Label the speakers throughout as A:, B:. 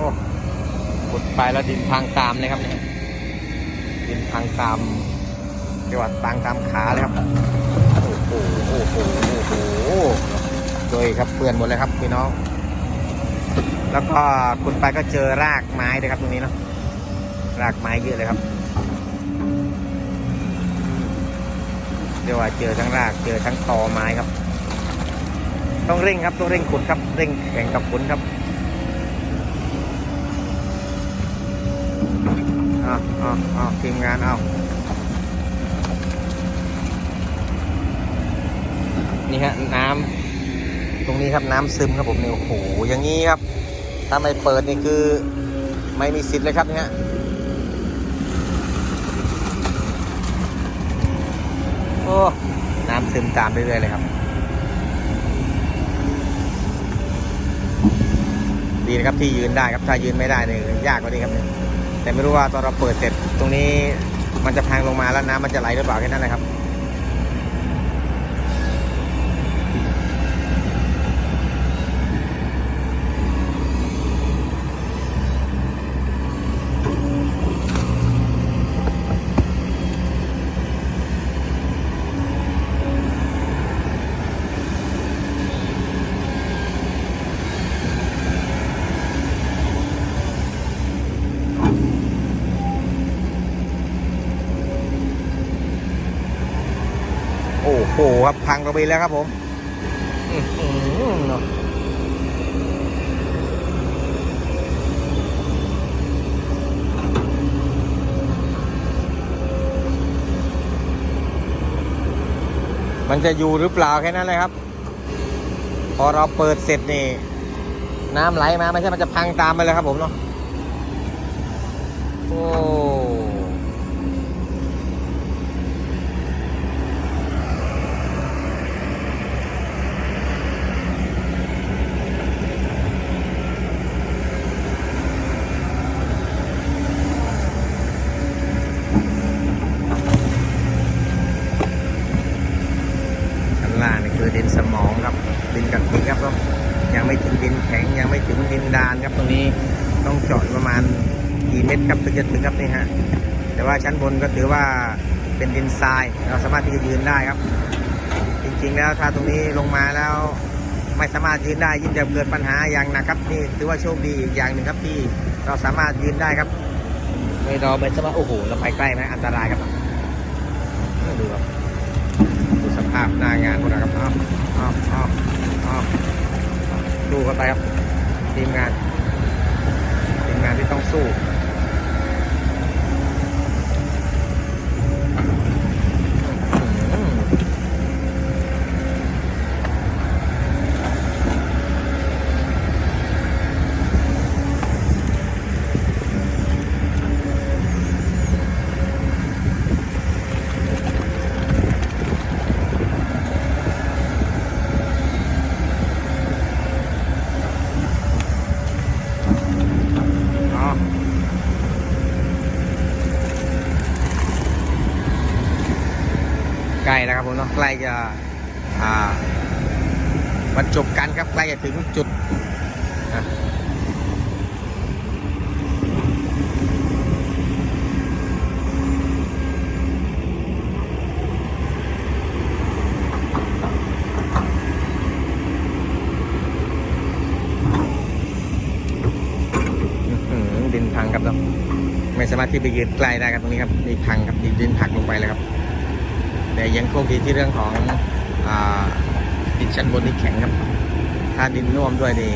A: อ้ขุดไปแล้วดินพังตามเลยครับเนี่ยดินพังตามเรียกว่าตังตามขาเลยครับ โอ้โหโอ้โหโอ้โหโดยครับเปื่อนหมดเลยครับพี่น้อง แล้วก็ขุดไปก็เจอรากไม้ด้วยครับตรงนี้เนาะ รากไม้เยอะเลยครับเรียกว่าเจอทั้งรากเจอทั้งตอไม้ครับ ต้องเร่งครับต้องเร่งขุดครับ เร่งแข่งกับขุนครับ อาวอ้าวอ้าทีมงานเอานี่ฮะน้ำตรงนี้ครับน้ำซึมครับผมเนี่ยโอ้โหอย่างนี้ครับ ถ้าไม่เปิดนี่คือไม่มีสิทธิ์เลยครับเนี่ยโอ้น้ำซึมตามเรื่อยๆเลยครับ ดีนะครับที่ยืนได้ครับถ้ายืนไม่ได้เนี่ยยากกว่านี้ครับเนี่ย แต่ไม่รู้ว่าตอนเราเปิดเสร็จตรงนี้มันจะพังลงมาแล้วน้ำมันจะไหลหรือเปล่าแค่นั้นแหละครับ โอ้โหค รับพังกระบีแล้วครับผมมันจะอยู่หรือเปล่าแค่นั้นเลยครับ พอเราเปิดเสร็จนี่ น้ำไหลมาไม่ใช่มันจะพังตามไปเลยครับผมเนาะโอ้ ข้างล่างนี่คือดินสมองครับ ดินกะทิครับผมยังไม่ถึงดินแข็งยังไม่ถึงดินดานครับตรงนี้ต้องเจาะประมาณกี่เมตรับถึงจะครับนี่ฮะแต่ว่าชั้นบนก็ถือว่าเป็นดินทราย เราสามารถที่จะยืนได้ครับ จริงๆแล้วถ้าตรงนี้ลงมาแล้วไม่สามารถยืนได้ยิ่งจะเกิดปัญหาอย่างนักครับนี่ถือว่าโชคดีอีกอย่างหนึ่งครับที่เราสามารถยืนได้ครับไม่รอไม่สามารถโอ้โหเราไปใกล้ไหมอันตรายครับดูครับดูสภาพหน้างานพวกเราครับอ้าวอ้าวอ้าวอ้าวดูกันไปครับทีมงานทีมงานที่ต้องสู้ ล้วครับผมเนาะใกล้จะอ่าบรรจบกันครับใกล้จะถึงจุดดินพังครับเนาะไม่สามารถที่ไปยืนใกล้ได้ครับตรงนี้ครับนี่พังครับดินผักลงไปเลยครับ แต่ยังโชคดีที่เรื่องของอดินชั้นบนที่แข็งครับ ถ้าดินน่วมด้วยนี่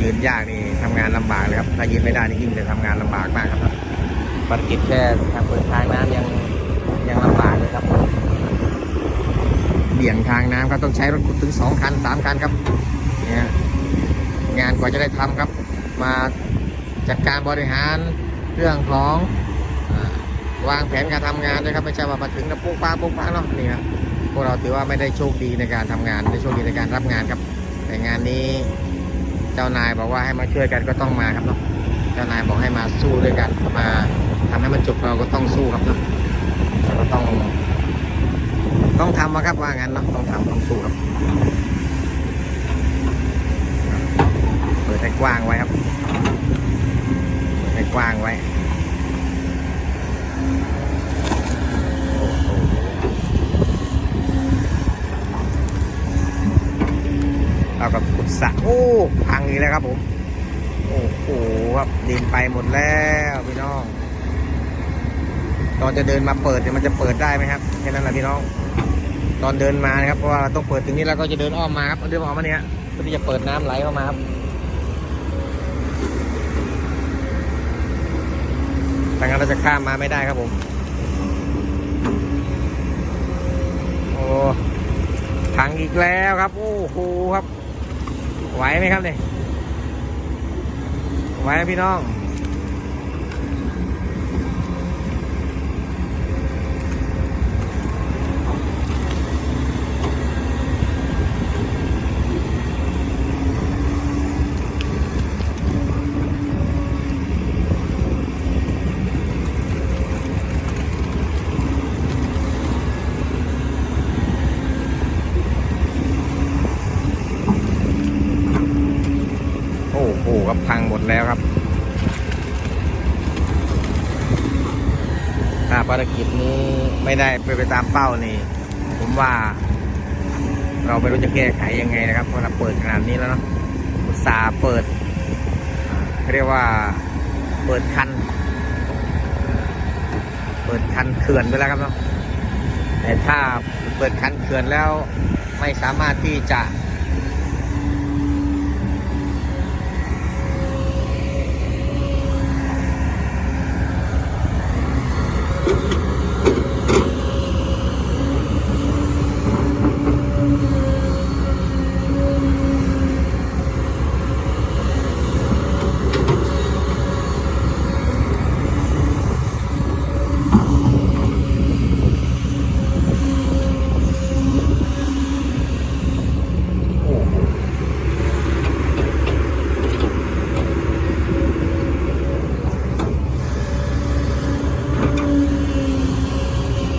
A: ยืนยากนี่ทำงานลำบากเลยครับถ้ายืนไม่ได้นี่ยิ่งจะทำงานลำบากมากครับภารกิจแค่ทางเปิดทางน้ำยังยังลำบากเลยครับเบี่ยงทางน้ำก็ต้องใช้รถขุดถึงสองคันสามคันครับเนี่ยงานกว่าจะได้ทำครับ มาจัดการบริหารเรื่องของ วางแผนการทำงานนะครับไม่ใช่ว่ามาถึงแล้วปุ๊บป้าปุ๊บป้าเนาะนี่ครับพวกเราถือว่าไม่ได้โชคดีในการทำงานได้โชคดีในการรับงานครับ แต่งานนี้เจ้านายบอกว่าให้มาช่วยกันก็ต้องมาครับเนาะเจ้านายบอกให้มาสู้ด้วยกันมาทำให้มันจบเราก็ต้องสู้ครับเนาะเราก็ต้อง ต้องทำอะครับว่างั้นเนาะต้องทำต้องสู้ครับเปิดให้กว้างไว้ครับเปิดให้กว้างไว้โอ้โหเอากับขุด สะโอ้พังอีกแล้วครับผม โอ้โหครับดินไปหมดแล้วพี่น้องตอนจะเดินมาเปิดเนี่ยมันจะเปิดได้ไหมครับแค่นั้นแหละพี่น้อง ตอนเดินมานะครับเพราะว่าเราต้องเปิดตรงนี้แล้วก็จะเดินอ้อมมาครับเดินอ้อมมาเนี่ยเพื่อที่จะเปิดน้ำไหลเข้ามาครับทางนั้นเราจะข้ามมาไม่ได้ครับผม โอ้พังอีกแล้วครับ โอ้โหครับ ไหวไหมครับเนี่ยไหวพี่น้อง โครับพังหมดแล้วครับถ้าภารกิจนี้ไม่ได้ไปไปตามเป้านี่ ผมว่า เราไม่รู้จะแก้ไขยังไงนะครับเพราะเราเปิดขนาดนี้แล้วเนาะอุตสาห์เปิดเรียกว่าเปิดคัน เปิดคันเขื่อนไปแล้วครับเนาะแต่ถ้าเปิดคันเขื่อนแล้วไม่สามารถที่จะ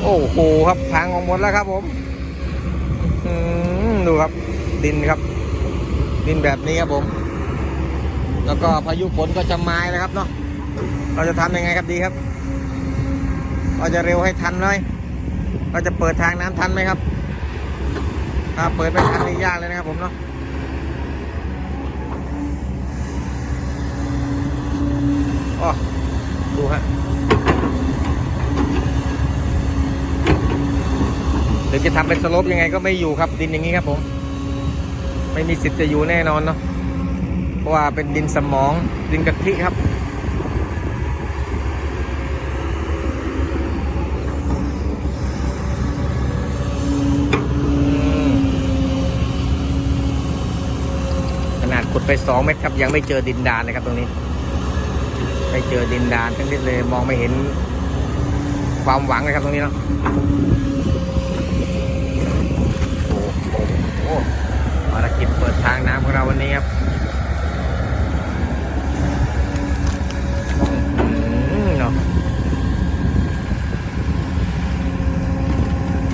A: อ้โหครับพังออกหมดแล้วครับผมดูครับ ดินครับ ดินแบบนี้ครับผม แล้วก็พายุฝนก็จะมาแล้วครับเนาะเราจะทำยังไงครับดีครับ เราจะเร็วให้ทันเลยเราจะเปิดทางน้ำทันไหมครับถ้าเปิดไม่ทันนี่ยากเลยนะครับผมเนาะอ๋อดูฮะ หรือจะทำเป็นสลบยังไงก็ไม่อยู่ครับ ดินอย่างนี้ครับผม ไม่มีสิทธิ์จะอยู่แน่นอนเนาะเพราะว่าเป็นดินสมองดินกะทิครับขนาดขุดไปสองเมตรครับ ยังไม่เจอดินดานเลยครับตรงนี้ ไม่เจอดินดานทั้งนิดเลยมองไม่เห็นความหวังเลยครับตรงนี้เนาะโอ้โหโอ้โหภารกิจเปิดทางน้ำของเราวันนี้ครับอื้อหือเนาะ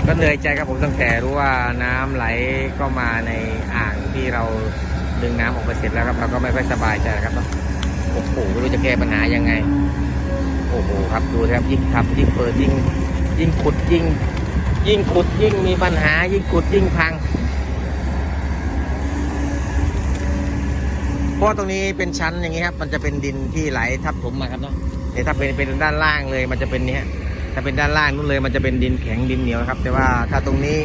A: ก็เหนื่อย ใจครับผมตั้งแต่รู้ว่าน้ำไหลก็มาในอ่างที่เราดึงน้ำออกไปเสร็จแล้วครับเราก็ไม่ค่อยสบายใจครับโอ้โหไม่รู้จะแก้ปัญหายังไง โอ้โหครับดูครับยิ่งทำยิ่งเปิดยิ่งยิ่งขุดยิ่ง ยิ่งขุดยิ่งมีปัญหา ยิ่งขุดยิ่งพังเพราะตรงนี้เป็นชั้นอย่างนี้ครับ มันจะเป็นดินที่ไหลทับถมมาครับเนาะแต่ถ้าเป็นเป็นด้านล่างเลยมันจะเป็นเนี้ย ถ้าเป็นด้านล่างนู่นเลยมันจะเป็นดินแข็งดินเหนียวนะครับ แต่ว่าถ้าตรงนี้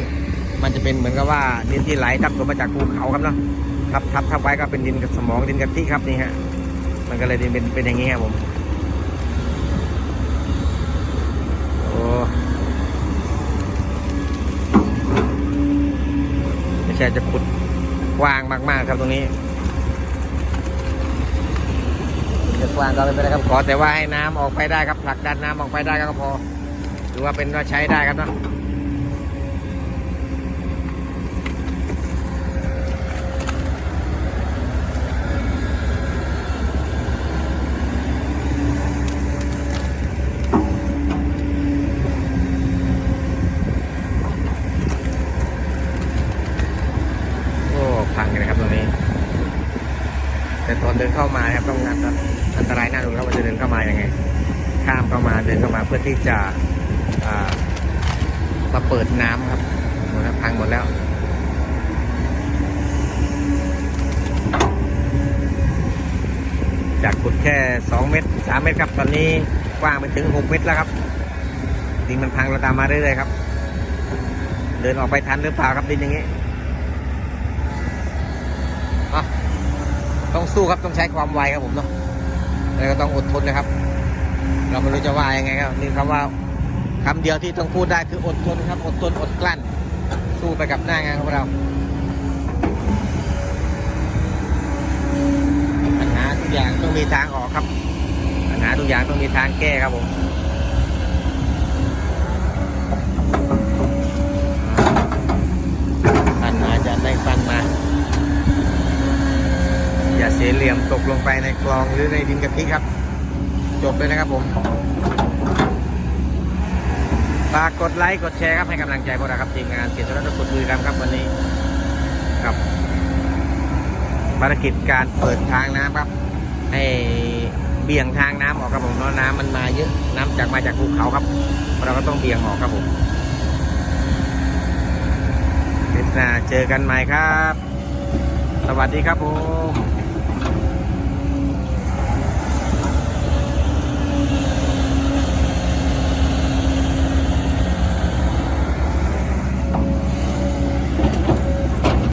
A: มันจะเป็นเหมือนกับว่าดินที่ไหลทับถมมาจากภูเขาครับเนาะทับทับทับไว้ก็เป็นดินกับสมองดินกะทิครับนี่ฮะมันก็เลยดินเป็นเป็นอย่างนี้ครับผมโอ้ไม่ใช่จะขุดกว้างมาก ๆ ครับตรงนี้จะกว้างก็ไม่เป็นไรครับขอแต่ว่าให้น้ำออกไปได้ครับผลักดันน้ำออกไปได้ก็พอ อว่าเป็นว่าใช้ได้ครับเนาะโอ้พังเลยครับตรงนี้ แต่ตอนเดินเข้ามาครับต้องอันตอันตรายน่าดูครับว่าจะเดินเข้ามายังไง ข้ามเข้ามาเดินเข้ามาเพื่อที่จะ มาเปิดน้ำครับหมดแล้วพังหมดแล้วจากขุดแค่ 2 เมตร 3 เมตรครับ ตอนนี้กว้างไปถึง 6 เมตรแล้วครับดินมันพังเราตามมาเรื่อยๆครับ เดินออกไปทันหรือเปล่าครับดินอย่างนี้ต้องสู้ครับต้องใช้ความไวครับผมเนาะแล้วก็ต้องอดทนนะครับ เราไม่รู้จะว่ายังไงครับนี่คำว่า คำเดียวที่ต้องพูดได้คืออดทนครับ อดทนอดกลั้น สู้ไปกับหน้างานของเราปัญหาทุกอย่างต้องมีทางออกครับปัญหาทุกอย่างต้องมีทางแก้ครับผมปัญหาจะได้ฟันมา อย่าเสียเหลี่ยมตกลงไปในคลองหรือในดินกะทิครับ จบเลยนะครับผม ฝากกดไลค์กดแชร์ครับให้กำลังใจพวกเราครับทีมงานเกียรติรัตน์กุลบุรีรัมครับวันนี้ครับภารกิจการเปิดทางน้ำครับ ให้เบี่ยงทางน้ำออกครับผมเพราะน้ำมันมาเยอะน้ำจากมาจากภูเขาครับ เราก็ต้องเบี่ยงออกครับผมเดี๋ยวเจอกันใหม่ครับ สวัสดีครับผม